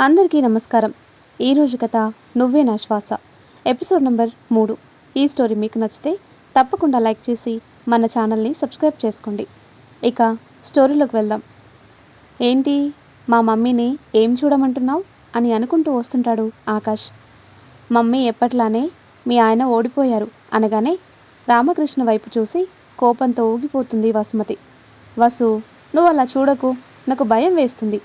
అందరికీ నమస్కారం. ఈరోజు కథ నువ్వే నా శ్వాస. ఎపిసోడ్ నెంబర్ మూడు. ఈ స్టోరీ మీకు నచ్చితే తప్పకుండా లైక్ చేసి మన ఛానల్ని సబ్స్క్రైబ్ చేసుకోండి. ఇక స్టోరీలోకి వెళ్దాం. ఏంటి? మా మమ్మీని ఏం చూడమంటున్నావు? అని అనుకుంటూ వస్తుంటాడు ఆకాష్. మమ్మీ ఎప్పట్లానే మీ ఆయన ఓడిపోయారు అనగానే రామకృష్ణ వైపు చూసి కోపంతో ఊగిపోతుంది వసుమతి. వసు నువ్వు అలా చూడకు. నాకు భయం వేస్తుంది.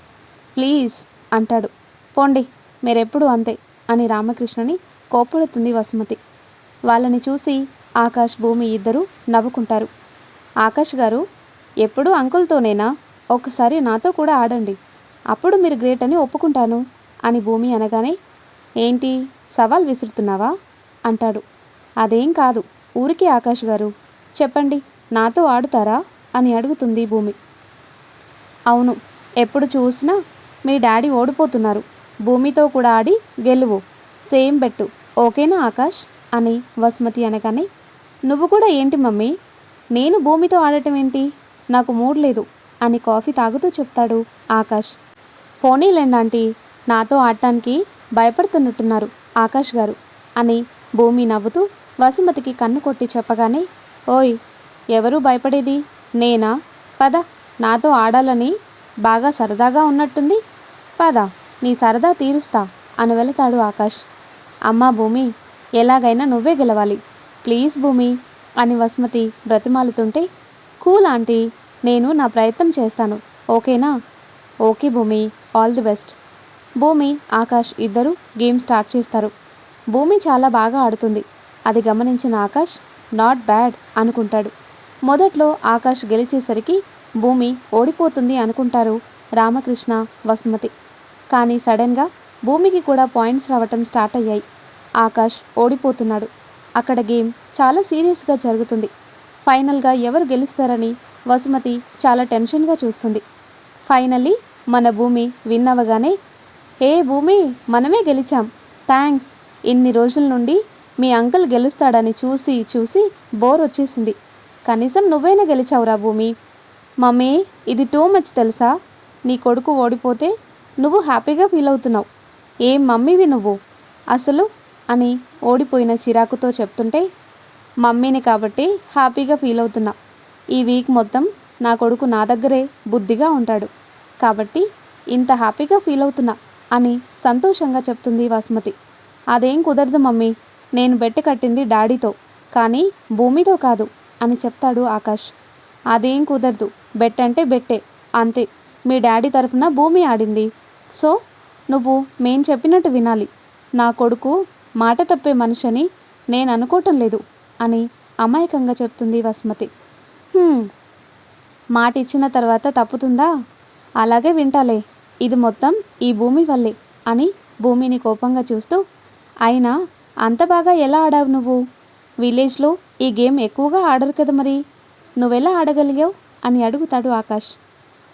ప్లీజ్ అంటాడు. పోండి మీరెప్పుడు అంతే అని రామకృష్ణని కోపడుతుంది వసుమతి. వాళ్ళని చూసి ఆకాష్ భూమి ఇద్దరూ నవ్వుకుంటారు. ఆకాష్ గారు ఎప్పుడు అంకుల్తోనేనా? ఒకసారి నాతో కూడా ఆడండి. అప్పుడు మీరు గ్రేట్ అని ఒప్పుకుంటాను అని భూమి అనగానే ఏంటి సవాల్ విసురుతున్నావా? అంటాడు. అదేం కాదు ఊరికే ఆకాష్ గారు చెప్పండి నాతో ఆడుతారా? అని అడుగుతుంది భూమి. అవును ఎప్పుడు చూసినా మీ డాడీ ఓడిపోతున్నారు. భూమితో కూడా ఆడి గెలువు. సేమ్ బెట్టు. ఓకేనా ఆకాష్? అని వసుమతి అనగానే నువ్వు కూడా ఏంటి మమ్మీ? నేను భూమితో ఆడటం ఏంటి? నాకు మూడ్ లేదు అని కాఫీ తాగుతూ చెప్తాడు ఆకాష్. పోనీలేండి ఆంటీ నాతో ఆడటానికి భయపడుతున్నట్టున్నారు ఆకాష్ గారు అని భూమి నవ్వుతూ వసుమతికి కన్ను కొట్టి చెప్పగానే ఓయ్ ఎవరు భయపడేది? నేనా? పద నాతో ఆడాలని బాగా సరదాగా ఉన్నట్టుంది. పద. నీ సరదా తీరుస్తా అని వెళతాడు ఆకాష్. అమ్మా భూమి ఎలాగైనా నువ్వే గెలవాలి. ప్లీజ్ భూమి అని వసుమతి బ్రతిమాలుతుంటే కూల్ ఆంటీ నేను నా ప్రయత్నం చేస్తాను. ఓకేనా? ఓకే భూమి ఆల్ ది బెస్ట్. భూమి ఆకాష్ ఇద్దరు గేమ్ స్టార్ట్ చేస్తారు. భూమి చాలా బాగా ఆడుతుంది. అది గమనించిన ఆకాష్ నాట్ బ్యాడ్ అనుకుంటాడు. మొదట్లో ఆకాష్ గెలిచేసరికి భూమి ఓడిపోతుంది అనుకుంటారు రామకృష్ణ వసుమతి. కానీ సడన్గా భూమికి కూడా పాయింట్స్ రావటం స్టార్ట్ అయ్యాయి. ఆకాష్ ఓడిపోతున్నాడు. అక్కడ గేమ్ చాలా సీరియస్గా జరుగుతుంది. ఫైనల్గా ఎవరు గెలుస్తారని వసుమతి చాలా టెన్షన్గా చూస్తుంది. ఫైనల్లీ మన భూమి విన్ అవ్వగానే ఏ భూమి మనమే గెలిచాం. థ్యాంక్స్ ఇన్ని రోజుల నుండి మీ అంకుల్ గెలుస్తాడని చూసి చూసి బోర్ వచ్చేసింది. కనీసం నువ్వైనా గెలిచావురా భూమి. మమ్మీ ఇది టూ మచ్ తెలుసా? నీ కొడుకు ఓడిపోతే నువ్వు హ్యాపీగా ఫీల్ అవుతున్నావు. ఏం మమ్మీవి నువ్వు? అసలు? అని ఓడిపోయిన చిరాకుతో చెప్తుంటే మమ్మీని కాబట్టి హ్యాపీగా ఫీల్ అవుతున్నా. ఈ వీక్ మొత్తం నా కొడుకు నా దగ్గరే బుద్ధిగా ఉంటాడు. కాబట్టి ఇంత హ్యాపీగా ఫీల్ అవుతున్నా అని సంతోషంగా చెప్తుంది వాసుమతి అదేం కుదరదు మమ్మీ నేను బెట్ట కట్టింది డాడీతో కానీ భూమితో కాదు అని చెప్తాడు ఆకాష్. అదేం కుదరదు బెట్ అంటే బెట్టే అంతే. మీ డాడీ తరఫున భూమి ఆడింది. సో నువ్వు మేం చెప్పినట్టు వినాలి. నా కొడుకు మాట తప్పే మనిషిని నేను అనుకోవటం లేదు అని అమాయకంగా చెప్తుంది వసుమతి. మాట ఇచ్చిన తర్వాత తప్పుతుందా? అలాగే వింటాలే. ఇది మొత్తం ఈ భూమి వల్లే అని భూమిని కోపంగా చూస్తూ అయినా అంత బాగా ఎలా ఆడావు నువ్వు? విలేజ్లో ఈ గేమ్ ఎక్కువగా ఆడరు కదా మరి. నువ్వెలా ఆడగలిగావు? అని అడుగుతాడు ఆకాష్.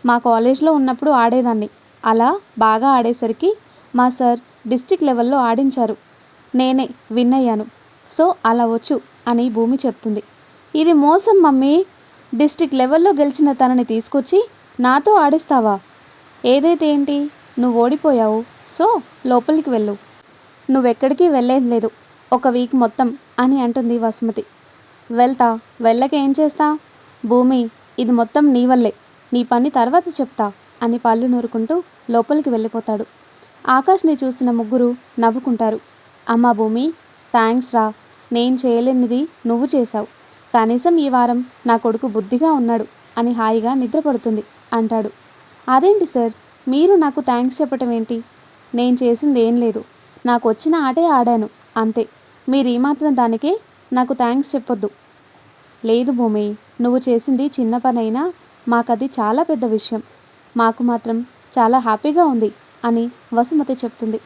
మా కాలేజ్లో ఉన్నప్పుడు ఆడేదాన్ని. అలా బాగా ఆడేసరికి మా సార్ డిస్టిక్ లెవెల్లో ఆడించారు. నేనే విన్ అయ్యాను. సో అలా వచ్చు అని భూమి చెప్తుంది. ఇది మోసం మమ్మీ. డిస్టిక్ లెవెల్లో గెలిచిన తనని తీసుకొచ్చి నాతో ఆడిస్తావా? ఏదైతే ఏంటి? నువ్వు ఓడిపోయావు. సో లోపలికి వెళ్ళు. నువ్వెక్కడికి వెళ్ళేది లేదు. ఒక వీక్ మొత్తం అని అంటుంది వసుమతి. వెళ్తా. వెళ్ళక ఏం చేస్తా? భూమి ఇది మొత్తం నీ వల్లే. నీ పని తర్వాత చెప్తా అని పళ్ళు నూరుకుంటూ లోపలికి వెళ్ళిపోతాడు. ఆకాష్ని చూసిన ముగ్గురు నవ్వుకుంటారు. అమ్మా భూమి థ్యాంక్స్ రా. నేను చేయలేనిది నువ్వు చేశావు. కనీసం ఈ వారం నా కొడుకు బుద్ధిగా ఉన్నాడు అని హాయిగా నిద్రపడుతుంది అంటాడు. అదేంటి సార్? మీరు నాకు థ్యాంక్స్ చెప్పటం ఏంటి? నేను చేసింది ఏం లేదు. నాకు వచ్చిన ఆటే ఆడాను అంతే. మీరు ఈ మాత్రం దానికే నాకు థ్యాంక్స్ చెప్పొద్దు. లేదు భూమి నువ్వు చేసింది చిన్న పనైనా మాకది చాలా పెద్ద విషయం. మాకు మాత్రం చాలా హ్యాపీగా ఉంది అని వసుమతి చెప్తుంది.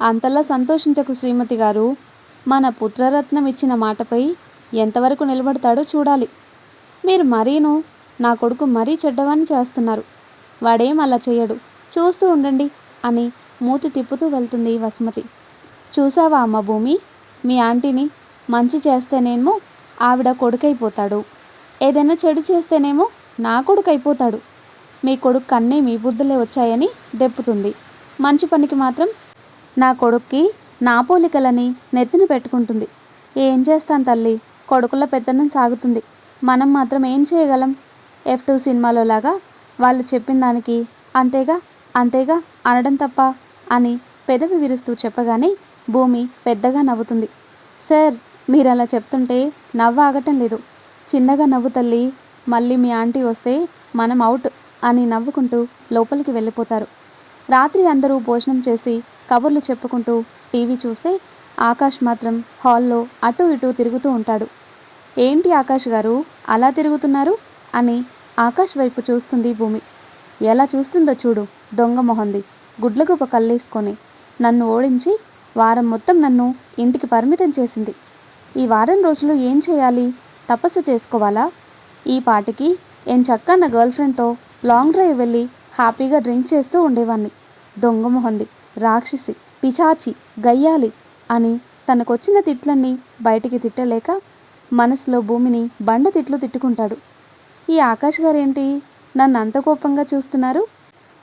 అంతలా సంతోషించకు శ్రీమతి గారు. మన పుత్రరత్నం ఇచ్చిన మాటపై ఎంతవరకు నిలబడతాడో చూడాలి. మీరు మరీను నా కొడుకు మరీ చెడ్డవాన్ని చేస్తున్నారు. వాడేం అలా చేయడు. చూస్తూ ఉండండి అని మూతి తిప్పుతూ వెళ్తుంది వసుమతి. చూసావా అమ్మ భూమి? మీ ఆంటీని మంచి చేస్తేనేమో ఆవిడ కొడుకైపోతాడు. ఏదైనా చెడు చేస్తేనేమో నా కొడుకు అయిపోతాడు మీ కొడుకు అన్నీ మీ బుద్ధులే వచ్చాయని దెప్పుతుంది మంచి పనికి మాత్రం నా కొడుక్కి నా పోలికలని నెత్తిన పెట్టుకుంటుంది. ఏం చేస్తాను తల్లి? కొడుకుల పెత్తనం సాగుతుంది. మనం మాత్రం ఏం చేయగలం? ఎఫ్ టూ సినిమాలో లాగా వాళ్ళు చెప్పిన దానికి అంతేగా అంతేగా అనడం తప్ప అని పెదవి విరుస్తూ చెప్పగానే భూమి పెద్దగా నవ్వుతుంది. సార్ మీరు అలా చెప్తుంటే నవ్వు ఆగటం లేదు. చిన్నగా నవ్వు తల్లి మళ్ళీ మీ ఆంటీ వస్తే మనం అవుట్. అని నవ్వుకుంటూ లోపలికి వెళ్ళిపోతారు. రాత్రి అందరూ భోజనం చేసి కబుర్లు చెప్పుకుంటూ టీవీ చూస్తే ఆకాష్ మాత్రం హాల్లో అటు ఇటు తిరుగుతూ ఉంటాడు. ఏంటి ఆకాష్ గారు అలా తిరుగుతున్నారు? అని ఆకాష్ వైపు చూస్తుంది భూమి. ఎలా చూస్తుందో చూడు దొంగ మొహంది. గుడ్లకు కళ్ళేసుకొని నన్ను ఓడించి వారం మొత్తం నన్ను ఇంటికి పరిమితం చేసింది. ఈ వారం రోజులు ఏం చేయాలి? తపస్సు చేసుకోవాలా? ఈ పాటికి ఏం చక్కన్న గర్ల్ ఫ్రెండ్తో లాంగ్ డ్రైవ్ వెళ్ళి హ్యాపీగా డ్రింక్ చేస్తూ ఉండేవాణ్ణి. దొంగ మొహంది. రాక్షసి పిచాచి గయ్యాలి అని తనకొచ్చిన తిట్లన్నీ బయటికి తిట్టలేక మనసులో భూమిని బండ తిట్లు తిట్టుకుంటాడు. ఈ ఆకాష్ గారేంటి? నన్ను అంత కోపంగా చూస్తున్నారు?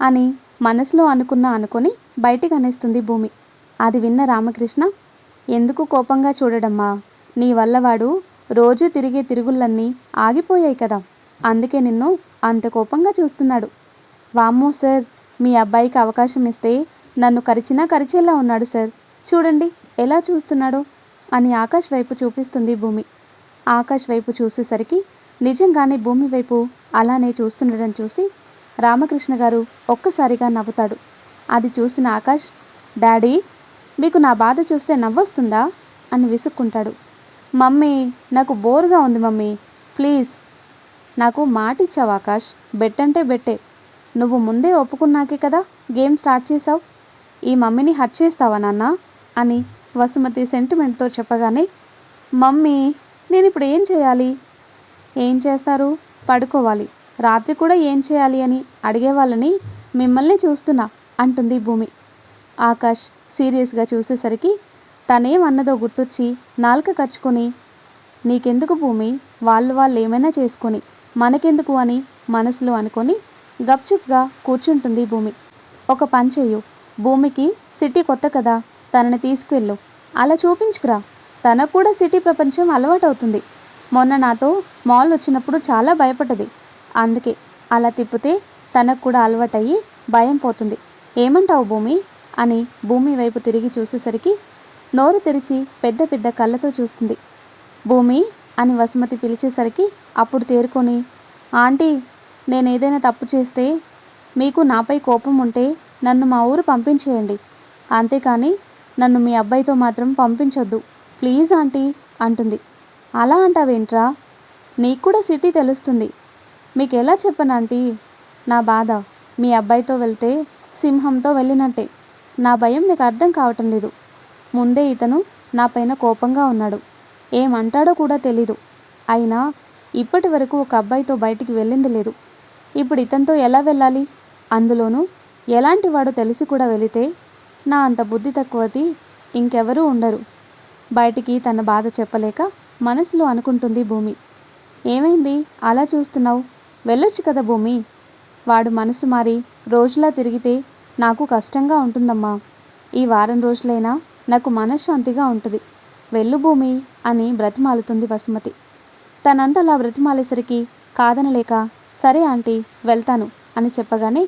అని మనసులో అనుకున్న అనుకొని బయటికి అనేస్తుంది భూమి. అది విన్న రామకృష్ణ ఎందుకు కోపంగా చూడడమ్మా? నీ వల్ల వాడు రోజు తిరిగే తిరుగుళ్ళన్నీ ఆగిపోయాయి కదా. అందుకే నిన్ను అంత కోపంగా చూస్తున్నాడు. వామ్మో సార్ మీ అబ్బాయికి అవకాశం ఇస్తే నన్ను కరిచినా కరిచేలా ఉన్నాడు సార్. చూడండి ఎలా చూస్తున్నాడో అని ఆకాష్ వైపు చూపిస్తుంది భూమి. ఆకాష్ వైపు చూసేసరికి నిజంగానే భూమి వైపు అలానే చూస్తుండడం చూసి రామకృష్ణ గారు ఒక్కసారిగా నవ్వుతాడు. అది చూసిన ఆకాష్ డాడీ మీకు నా బాధ చూస్తే నవ్వొస్తుందా? అని విసుక్కుంటాడు. మమ్మీ నాకు బోర్గా ఉంది మమ్మీ. ప్లీజ్ నాకు మాట ఇచ్చావు ఆకాష్. బెట్ అంటే బెట్టే. నువ్వు ముందే ఒప్పుకున్నాకే కదా గేమ్ స్టార్ట్ చేసావు ఈ మమ్మీని హట్ చేస్తావా నాన్న? అని వసుమతి సెంటిమెంట్తో చెప్పగానే మమ్మీ నేను ఇప్పుడు ఏం చేయాలి? ఏం చేస్తారు? పడుకోవాలి. రాత్రి కూడా ఏం చేయాలి అని అడిగేవాళ్ళని మిమ్మల్ని చూస్తున్నా అంటుంది భూమి. ఆకాష్ సీరియస్గా చూసేసరికి తనేమన్నదో గుర్తొచ్చి నాలుక కచ్చుకొని నీకెందుకు భూమి? వాళ్ళు వాళ్ళు ఏమైనా చేసుకొని. మనకెందుకు అని మనసులో అనుకొని గప్చుప్గా కూర్చుంటుంది భూమి. ఒక పంచేయు భూమికి సిటీ కొత్త కదా తనని తీసుకువెళ్ళు అలా చూపించుకురా. తనకు కూడా సిటీ ప్రపంచం అలవాటవుతుంది. మొన్న నాతో మాల్ వచ్చినప్పుడు చాలా భయపడ్డది. అందుకే అలా తిప్పితే తనకు కూడా అలవాటయ్యి భయం పోతుంది. ఏమంటావు భూమి? అని భూమి వైపు తిరిగి చూసేసరికి నోరు తెరిచి పెద్ద పెద్ద కళ్ళతో చూస్తుంది. భూమి అని వసుమతి పిలిచేసరికి అప్పుడు తేరుకొని ఆంటీ నేను ఏదైనా తప్పు చేస్తే మీకు నాపై కోపం ఉంటే నన్ను మా ఊరు పంపించేయండి. అంతేకాని నన్ను మీ అబ్బాయితో మాత్రం పంపించొద్దు. ప్లీజ్ ఆంటీ అంటుంది. అలా అంటావేంట్రా? నీకు కూడా సిటీ తెలుస్తుంది. మీకు ఎలా చెప్పను ఆంటీ? నా బాధ మీ అబ్బాయితో వెళ్తే సింహంతో వెళ్ళినట్టే. నా భయం మీకు అర్థం కావటం లేదు. ముందే ఇతను నా పైన కోపంగా ఉన్నాడు. ఏమంటాడో కూడా తెలీదు. అయినా ఇప్పటి వరకు ఒక అబ్బాయితో బయటికి వెళ్ళింది లేదు. ఇప్పుడు ఇతనితో ఎలా వెళ్ళాలి? అందులోనూ ఎలాంటి వాడు తెలిసి కూడా వెళితే నా అంత బుద్ధి తక్కువది ఇంకెవరూ ఉండరు. బయటికి తన బాధ చెప్పలేక మనసులో అనుకుంటుంది భూమి. ఏమైంది? అలా చూస్తున్నావు? వెళ్ళొచ్చు కదా భూమి. వాడు మనసు మారి రోజులా తిరిగితే నాకు కష్టంగా ఉంటుందమ్మా. ఈ వారం రోజులైనా నాకు మనశ్శాంతిగా ఉంటుంది. వెళ్ళు భూమి అని బ్రతిమాలుతుంది వసుమతి. తనంతలా బ్రతిమాలేసరికి కాదనలేక సరే ఆంటీ వెళ్తాను అని చెప్పగానే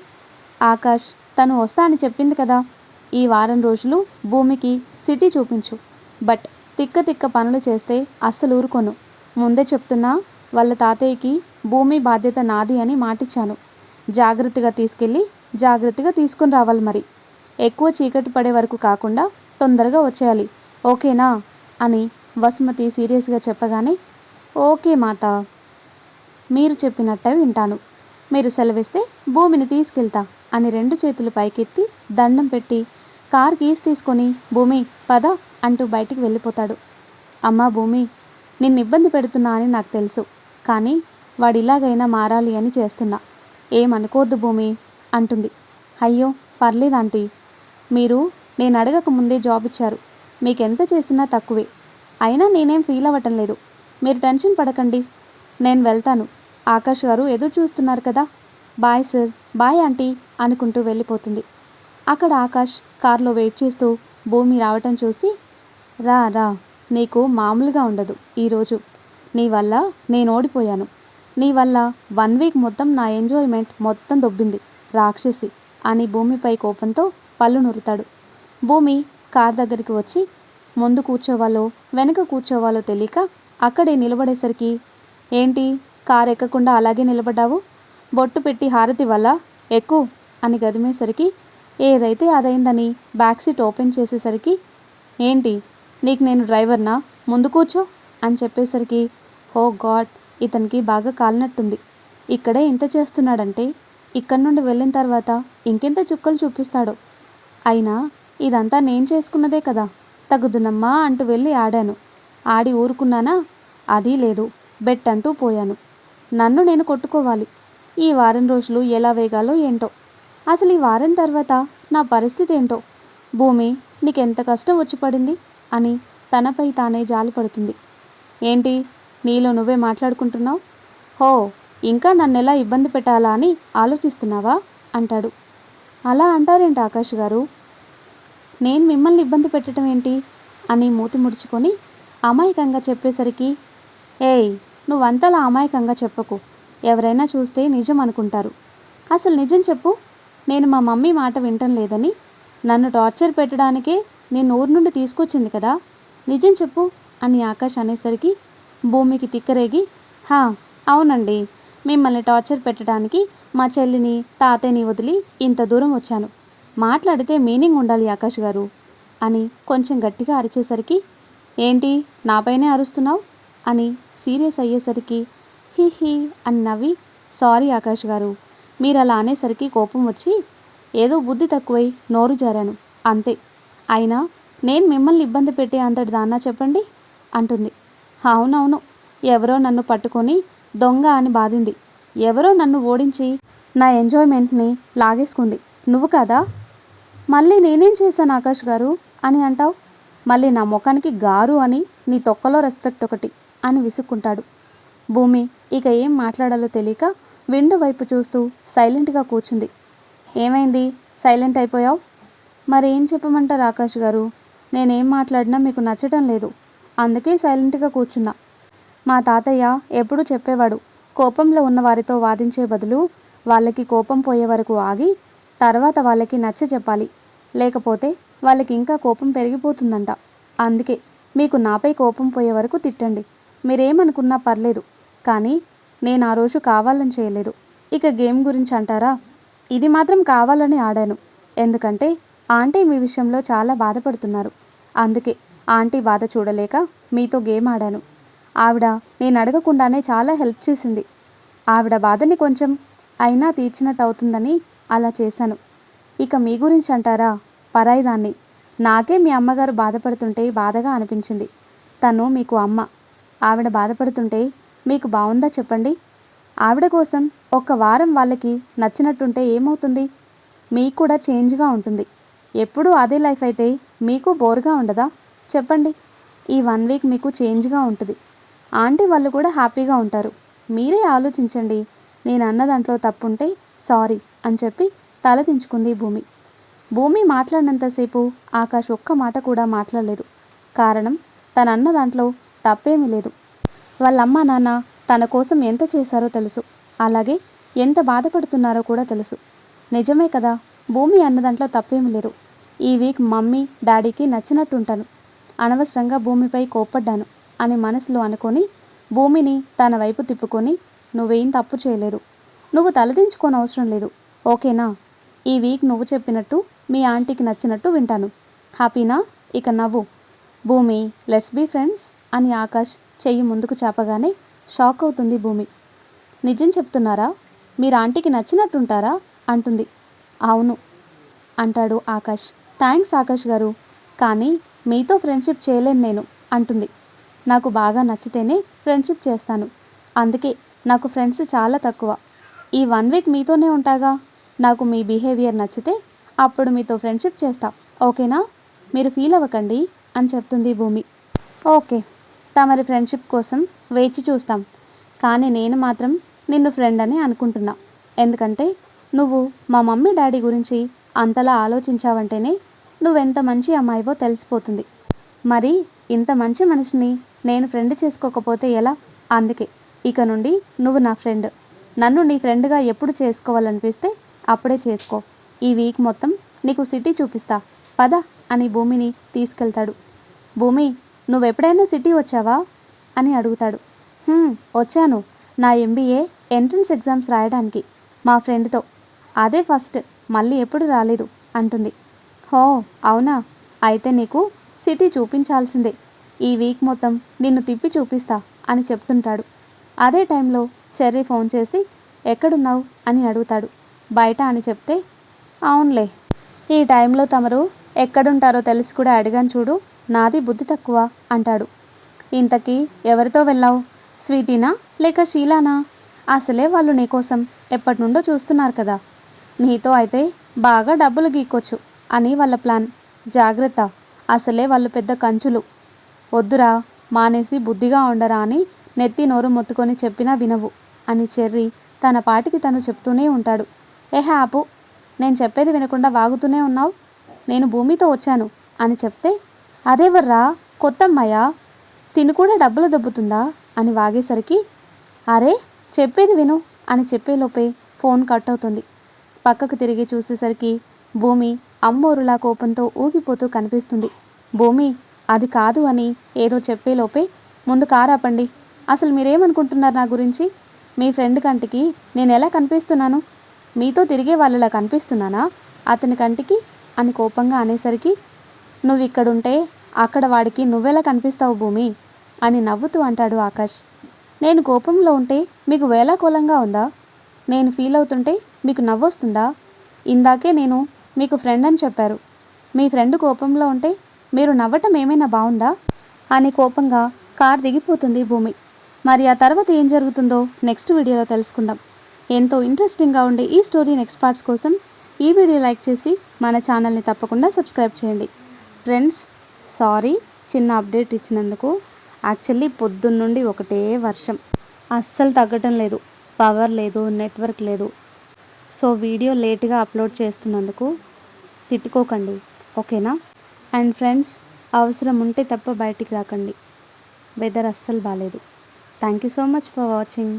ఆకాష్ తను వస్తా అని చెప్పింది కదా ఈ వారం రోజులు భూమికి సిటీ చూపించు. బట్ తిక్క తిక్క పనులు చేస్తే అస్సలు ఊరుకోను. ముందే చెప్తున్నా వాళ్ళ తాతయ్యకి భూమి బాధ్యత నాది అని మాటిచ్చాను. జాగ్రత్తగా తీసుకెళ్ళి జాగ్రత్తగా తీసుకుని రావాలి మరి. ఎక్కువ చీకటి పడే వరకు కాకుండా తొందరగా వచ్చేయాలి. ఓకేనా? అని వసుమతి సీరియస్గా చెప్పగానే ఓకే మాత మీరు చెప్పినట్టే వింటాను. మీరు సెలవిస్తే భూమిని తీసుకెళ్తా అని రెండు చేతులు పైకెత్తి దండం పెట్టి కార్ కీస్ తీసుకొని భూమి పద అంటూ బయటికి వెళ్ళిపోతాడు. అమ్మా భూమి నిన్ను ఇబ్బంది పెడుతున్నా అని నాకు తెలుసు కానీ వాడు ఇలాగైనా మారాలి అని చేస్తున్నా. ఏమనుకోవద్దు భూమి అంటుంది. అయ్యో పర్లేదు ఆంటీ. మీరు నేను అడగక ముందే జాబ్ ఇచ్చారు. మీకు ఎంత చేసినా తక్కువే. అయినా నేనేం ఫీల్ అవ్వటం లేదు. మీరు టెన్షన్ పడకండి. నేను వెళ్తాను. ఆకాష్ గారు ఎదురు చూస్తున్నారు కదా. బాయ్ సార్ బాయ్ ఆంటీ అనుకుంటూ వెళ్ళిపోతుంది. అక్కడ ఆకాష్ కారులో వెయిట్ చేస్తూ భూమి రావటం చూసి రా రా నీకు మామూలుగా ఉండదు ఈరోజు నీ వల్ల నేను ఓడిపోయాను. నీ వల్ల వన్ వీక్ మొత్తం నా ఎంజాయ్మెంట్ మొత్తం దొబ్బింది. రాక్షసి అని భూమిపై కోపంతో పళ్ళు నురుతాడు. భూమి కార్ దగ్గరికి వచ్చి ముందు కూర్చోవాలో వెనక కూర్చోవాలో తెలియక అక్కడే నిలబడేసరికి ఏంటి కార్ ఎక్కకుండా అలాగే నిలబడ్డావు? బొట్టు పెట్టి హారతి వల్ల ఎక్కు అని గదిమేసరికి ఏదైతే అదైందని బ్యాక్ సీట్ ఓపెన్ చేసేసరికి ఏంటి నీకు నేను డ్రైవర్నా? ముందు కూర్చో అని చెప్పేసరికి ఓ గాడ్ ఇతనికి బాగా కాలినట్టుంది. ఇక్కడే ఇంత చేస్తున్నాడంటే ఇక్కడి నుండి వెళ్ళిన తర్వాత ఇంకెంత చుక్కలు చూపిస్తాడో? అయినా ఇదంతా నేను చేసుకున్నదే కదా. తగుదునమ్మా అంటూ వెళ్ళి ఆడాను. ఆడి ఊరుకున్నానా? అది లేదు. బెట్ అంటూ పోయాను. నన్ను నేను కొట్టుకోవాలి. ఈ వారం రోజులు ఎలా వేగాలో ఏంటో. అసలు ఈ వారం తర్వాత నా పరిస్థితి ఏంటో. భూమి నీకెంత కష్టం వచ్చి పడింది? అని తనపై తానే జాలిపడుతుంది ఏంటి? నీలో నువ్వే మాట్లాడుకుంటున్నావు? హో ఇంకా నన్ను ఎలా ఇబ్బంది పెట్టాలా అని ఆలోచిస్తున్నావా? అంటాడు. అలా అంటారేంటి ఆకాష్ గారు? నేను మిమ్మల్ని ఇబ్బంది పెట్టడం ఏంటి? అని మూతి ముడుచుకొని అమాయకంగా చెప్పేసరికి ఏయ్ నువ్వంతలా అమాయకంగా చెప్పకు. ఎవరైనా చూస్తే నిజం అనుకుంటారు. అసలు నిజం చెప్పు. నేను మా మమ్మీ మాట వింటం లేదని. నన్ను టార్చర్ పెట్టడానికే నేను ఊరు నుండి తీసుకొచ్చింది కదా. నిజం చెప్పు అని ఆకాష్ అనేసరికి భూమికి తిక్కరేగి హా అవునండి. మిమ్మల్ని టార్చర్ పెట్టడానికి మా చెల్లిని తాతయ్యని వదిలి ఇంత దూరం వచ్చాను. మాట్లాడితే మీనింగ్ ఉండాలి ఆకాష్ గారు అని కొంచెం గట్టిగా అరిచేసరికి ఏంటి నాపైనే అరుస్తున్నావు? అని సీరియస్ అయ్యేసరికి హీ హీ అని నవ్వి సారీ ఆకాష్ గారు మీరు అలా అనేసరికి కోపం వచ్చి ఏదో బుద్ధి తక్కువై నోరు జారాను అంతే. అయినా నేను మిమ్మల్ని ఇబ్బంది పెట్టే అంతటి దాన్నా చెప్పండి? అంటుంది. అవునవును ఎవరో నన్ను పట్టుకొని దొంగ అని బాధింది. ఎవరో నన్ను ఓడించి నా ఎంజాయ్మెంట్ని లాగేసుకుంది. నువ్వు కదా? మళ్ళీ నేనేం చేశాను ఆకాష్ గారు? అని అంటావు. మళ్ళీ నా ముఖానికి గారు అని నీ తొక్కలో రెస్పెక్ట్ ఒకటి అని విసుక్కుంటాడు. భూమి ఇక ఏం మాట్లాడాలో తెలియక విండో వైపు చూస్తూ సైలెంట్గా కూర్చుంది. ఏమైంది? సైలెంట్ అయిపోయావు? మరేం చెప్పమంటారు ఆకాష్ గారు? నేనేం మాట్లాడినా మీకు నచ్చటం లేదు. అందుకే సైలెంట్గా కూర్చున్నా. మా తాతయ్య ఎప్పుడూ చెప్పేవాడు కోపంలో ఉన్న వారితో వాదించే బదులు వాళ్ళకి కోపం పోయే వరకు ఆగి తర్వాత వాళ్ళకి నచ్చ చెప్పాలి. లేకపోతే వాళ్ళకి ఇంకా కోపం పెరిగిపోతుందంట. అందుకే మీకు నాపై కోపం పోయే వరకు తిట్టండి. మీరేమనుకున్నా పర్లేదు. కానీ నేను ఆ రోజు కావాలని చేయలేదు. ఇక గేమ్ గురించి అంటారా? ఇది మాత్రం కావాలని ఆడాను. ఎందుకంటే ఆంటీ మీ విషయంలో చాలా బాధపడుతున్నారు. అందుకే ఆంటీ బాధ చూడలేక మీతో గేమ్ ఆడాను. ఆవిడ నేను అడగకుండానే చాలా హెల్ప్ చేసింది. ఆవిడ బాధని కొంచెం అయినా తీర్చినట్టు అవుతుందని అలా చేశాను. ఇక మీ గురించి అంటారా? పరాయిదాన్ని నాకే మీ అమ్మగారు బాధపడుతుంటే బాధగా అనిపించింది. తను మీకు అమ్మ. ఆవిడ బాధపడుతుంటే మీకు బాగుందా చెప్పండి? ఆవిడ కోసం ఒక్క వారం వాళ్ళకి నచ్చినట్టుంటే ఏమవుతుంది? మీకు కూడా చేంజ్గా ఉంటుంది. ఎప్పుడూ అదే లైఫ్ అయితే మీకు బోర్గా ఉండదా? చెప్పండి. ఈ వన్ వీక్ మీకు చేంజ్గా ఉంటుంది. ఆంటీ వాళ్ళు కూడా హ్యాపీగా ఉంటారు. మీరే ఆలోచించండి. నేను అన్న దాంట్లో తప్పుంటే సారీ. అని చెప్పి తలదించుకుంది భూమి. భూమి మాట్లాడినంతసేపు ఆకాష్ ఒక్క మాట కూడా మాట్లాడలేదు. కారణం తన అన్న దాంట్లో తప్పేమీ లేదు. వాళ్ళమ్మ నాన్న తన కోసం ఎంత చేశారో తెలుసు. అలాగే ఎంత బాధపడుతున్నారో కూడా తెలుసు. నిజమే కదా భూమి అన్న దాంట్లో తప్పేమీ లేదు. ఈ వీక్ మమ్మీ డాడీకి నచ్చినట్టుంటాను. అనవసరంగా భూమిపై కోప్పడ్డాను అని మనసులో అనుకొని భూమిని తన వైపు తిప్పుకొని నువ్వేం తప్పు చేయలేదు. నువ్వు తలదించుకోని అవసరం లేదు. ఓకేనా? ఈ వీక్ నువ్వు చెప్పినట్టు మీ ఆంటీకి నచ్చినట్టు వింటాను. హ్యాపీనా? ఇక నవ్వు. భూమి లెట్స్ బీ ఫ్రెండ్స్ అని ఆకాష్ చెయ్యి ముందుకు చాపగానే షాక్ అవుతుంది భూమి. నిజం చెప్తున్నారా? మీరు ఆంటీకి నచ్చినట్టుంటారా? అంటుంది. అవును అంటాడు ఆకాష్. థ్యాంక్స్ ఆకాష్ గారు. కానీ మీతో ఫ్రెండ్షిప్ చేయలేను నేను అంటుంది. నాకు బాగా నచ్చితేనే ఫ్రెండ్షిప్ చేస్తాను. అందుకే నాకు ఫ్రెండ్స్ చాలా తక్కువ. ఈ వన్ వీక్ మీతోనే ఉంటాగా? నాకు మీ బిహేవియర్ నచ్చితే అప్పుడు మీతో ఫ్రెండ్షిప్ చేస్తా. ఓకేనా? మీరు ఫీల్ అవ్వకండి అని చెప్తుంది భూమి. ఓకే తమరి ఫ్రెండ్షిప్ కోసం వేచి చూస్తాం. కానీ నేను మాత్రం నిన్ను ఫ్రెండ్ అని అనుకుంటున్నా. ఎందుకంటే నువ్వు మా మమ్మీ డాడీ గురించి అంతలా ఆలోచించావంటేనే నువ్వెంత మంచి అమ్మాయివో తెలిసిపోతుంది. మరి ఇంత మంచి మనిషిని నేను ఫ్రెండ్ చేసుకోకపోతే ఎలా? అందుకే ఇక నుండి నువ్వు నా ఫ్రెండ్ నన్ను నీ ఫ్రెండ్గా ఎప్పుడు చేసుకోవాలనిపిస్తే అప్పుడే చేసుకో. ఈ వీక్ మొత్తం నీకు సిటీ చూపిస్తా. పద అని భూమిని తీసుకెళ్తాడు. భూమి నువ్వెప్పుడైనా సిటీ వచ్చావా? అని అడుగుతాడు. వచ్చాను. నా ఎంబీఏ ఎంట్రన్స్ ఎగ్జామ్స్ రాయడానికి మా ఫ్రెండ్తో. అదే ఫస్ట్ మళ్ళీ ఎప్పుడు రాలేదు అంటుంది. హో అవునా? అయితే నీకు సిటీ చూపించాల్సిందే. ఈ వీక్ మొత్తం నిన్ను తిప్పి చూపిస్తా అని చెప్తుంటాడు. అదే టైంలో చెర్రీ ఫోన్ చేసి ఎక్కడున్నావు? అని అడుగుతాడు. బయట అని చెప్తే అవునులే. ఈ టైంలో తమరు ఎక్కడుంటారో తెలిసి కూడా అడిగాను చూడు నాది బుద్ధి తక్కువ అంటాడు. ఇంతకీ ఎవరితో వెళ్ళావు? స్వీటీనా లేక షీలానా? అసలే వాళ్ళు నీకోసం ఎప్పటి నుండో చూస్తున్నారు కదా. నీతో అయితే బాగా డబ్బులు గీక్కోచ్చు అని వాళ్ళ ప్లాన్. జాగ్రత్త. అసలే వాళ్ళు పెద్ద కంచులు. వద్దురా మానేసి బుద్ధిగా ఉండరా అని నెత్తి నోరు మొత్తుకొని చెప్పినా వినవు అని చెర్రి తన పాటికి తను చెప్తూనే ఉంటాడు. ఏహే ఆపు నేను చెప్పేది వినకుండా వాగుతూనే ఉన్నావు. నేను భూమితో వచ్చాను అని చెప్తే అదేవర్రా కొత్తమ్మయ్యా తిను కూడా డబ్బులు దొబ్బుతుందా? అని వాగేసరికి అరే చెప్పేది విను అని చెప్పేలోపే ఫోన్ కట్ అవుతుంది పక్కకు తిరిగి చూసేసరికి భూమి అమ్మోరులా కోపంతో ఊగిపోతూ కనిపిస్తుంది. భూమి అది కాదు అని ఏదో చెప్పేలోపే ముందు కారాపండి అసలు మీరేమనుకుంటున్నారు నా గురించి? మీ ఫ్రెండ్ కంటికి నేను ఎలా కనిపిస్తున్నాను? మీతో తిరిగే వాళ్ళలా కనిపిస్తున్నానా? అతని కంటికి అని కోపంగా అనేసరికి నువ్వు ఇక్కడుంటే అక్కడ వాడికి నువ్వెలా కనిపిస్తావు భూమి? అని నవ్వుతూ అంటాడు ఆకాష్. నేను కోపంలో ఉంటే మీకు వేలాకోలంగా ఉందా? నేను ఫీల్ అవుతుంటే మీకు నవ్వొస్తుందా? ఇందాకే నేను మీకు ఫ్రెండ్ అని చెప్పారు. మీ ఫ్రెండ్ కోపంలో ఉంటే మీరు నవ్వటం ఏమైనా బాగుందా? అని కోపంగా కార్ దిగిపోతుంది భూమి. మరి ఆ తర్వాత ఏం జరుగుతుందో నెక్స్ట్ వీడియోలో తెలుసుకుందాం. ఎంతో ఇంట్రెస్టింగ్గా ఉండే ఈ స్టోరీ నెక్స్ట్ పార్ట్స్ కోసం ఈ వీడియో లైక్ చేసి మన ఛానల్ని తప్పకుండా సబ్స్క్రైబ్ చేయండి. ఫ్రెండ్స్ సారీ చిన్న అప్డేట్ ఇచ్చినందుకు యాక్చువల్లీ పొద్దున్నుండి ఒకటే వర్షం. అస్సలు తగ్గటం లేదు పవర్ లేదు నెట్వర్క్ లేదు. సో వీడియో లేట్గా అప్లోడ్ చేస్తున్నందుకు తిట్టుకోకండి ఓకేనా? అండ్ ఫ్రెండ్స్ అవసరం ఉంటే తప్ప బయటికి రాకండి. వెదర్ అస్సలు బాగాలేదు thank you so much for watching